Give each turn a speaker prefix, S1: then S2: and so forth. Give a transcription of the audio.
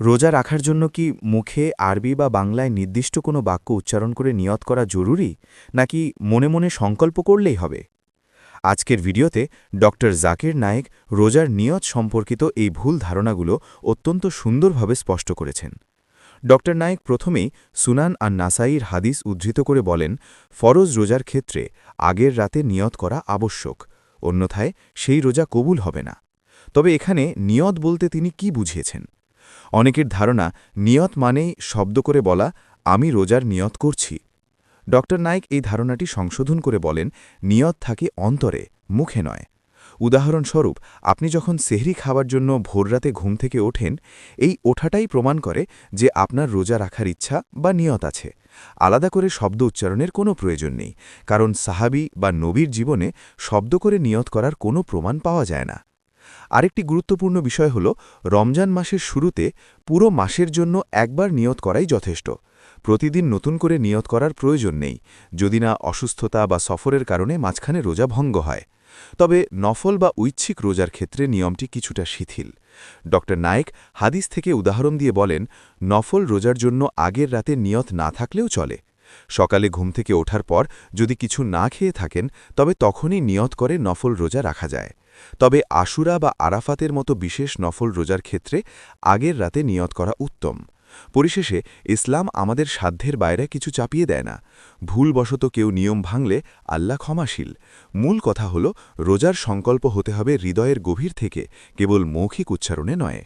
S1: রোজা রাখার জন্য কি মুখে আরবি বা বাংলায় নির্দিষ্ট কোনো বাক্য উচ্চারণ করে নিয়ত করা জরুরি, নাকি মনে মনে সংকল্প করলেই হবে? আজকের ভিডিওতে ড জাকির নায়েক রোজার নিয়ত সম্পর্কিত এই ভুল ধারণাগুলো অত্যন্ত সুন্দরভাবে স্পষ্ট করেছেন। ড নায়েক প্রথমেই সুনান আর নাসাইর হাদিস উদ্ধৃত করে বলেন, ফরজ রোজার ক্ষেত্রে আগের রাতে নিয়ত করা আবশ্যক, অন্যথায় সেই রোজা কবুল হবে না। তবে এখানে নিয়ত বলতে তিনি কি বুঝিয়েছেন? অনেকের ধারণা, নিয়ত মানেই শব্দ করে বলা, আমি রোজার নিয়ত করছি। ড. নাইক এই ধারণাটি সংশোধন করে বলেন, নিয়ত থাকে অন্তরে, মুখে নয়। উদাহরণস্বরূপ, আপনি যখন সেহরি খাওয়ার জন্য ভোররাতে ঘুম থেকে ওঠেন, এই ওঠাটাই প্রমাণ করে যে আপনার রোজা রাখার ইচ্ছা বা নিয়ত আছে। আলাদা করে শব্দ উচ্চারণের কোনো প্রয়োজন নেই, কারণ সাহাবি বা নবীর জীবনে শব্দ করে নিয়ত করার কোনো প্রমাণ পাওয়া যায় না। আরেকটি গুরুত্বপূর্ণ বিষয় হল, রমজান মাসের শুরুতে পুরো মাসের জন্য একবার নিয়ত করাই যথেষ্ট। প্রতিদিন নতুন করে নিয়ত করার প্রয়োজন নেই, যদি না অসুস্থতা বা সফরের কারণে মাঝখানে রোজা ভঙ্গ হয়। তবে নফল বা ঐচ্ছিক রোজার ক্ষেত্রে নিয়মটি কিছুটা শিথিল। ড. নায়েক হাদিস থেকে উদাহরণ দিয়ে বলেন, নফল রোজার জন্য আগের রাতে নিয়ত না থাকলেও চলে। সকালে ঘুম থেকে ওঠার পর যদি কিছু না খেয়ে থাকেন, তবে তখনই নিয়ত করে নফল রোজা রাখা যায়। তবে আশুরা বা আরাফাতের মতো বিশেষ নফল রোজার ক্ষেত্রে আগের রাতে নিয়ত করা উত্তম। পরিশেষে, ইসলাম আমাদের সাধ্যের বাইরে কিছু চাপিয়ে দেয় না। ভুলবশত কেউ নিয়ম ভাঙলে আল্লাহ ক্ষমাশীল। মূল কথা হল, রোজার সংকল্প হতে হবে হৃদয়ের গভীর থেকে, কেবল মৌখিক উচ্চারণে নয়।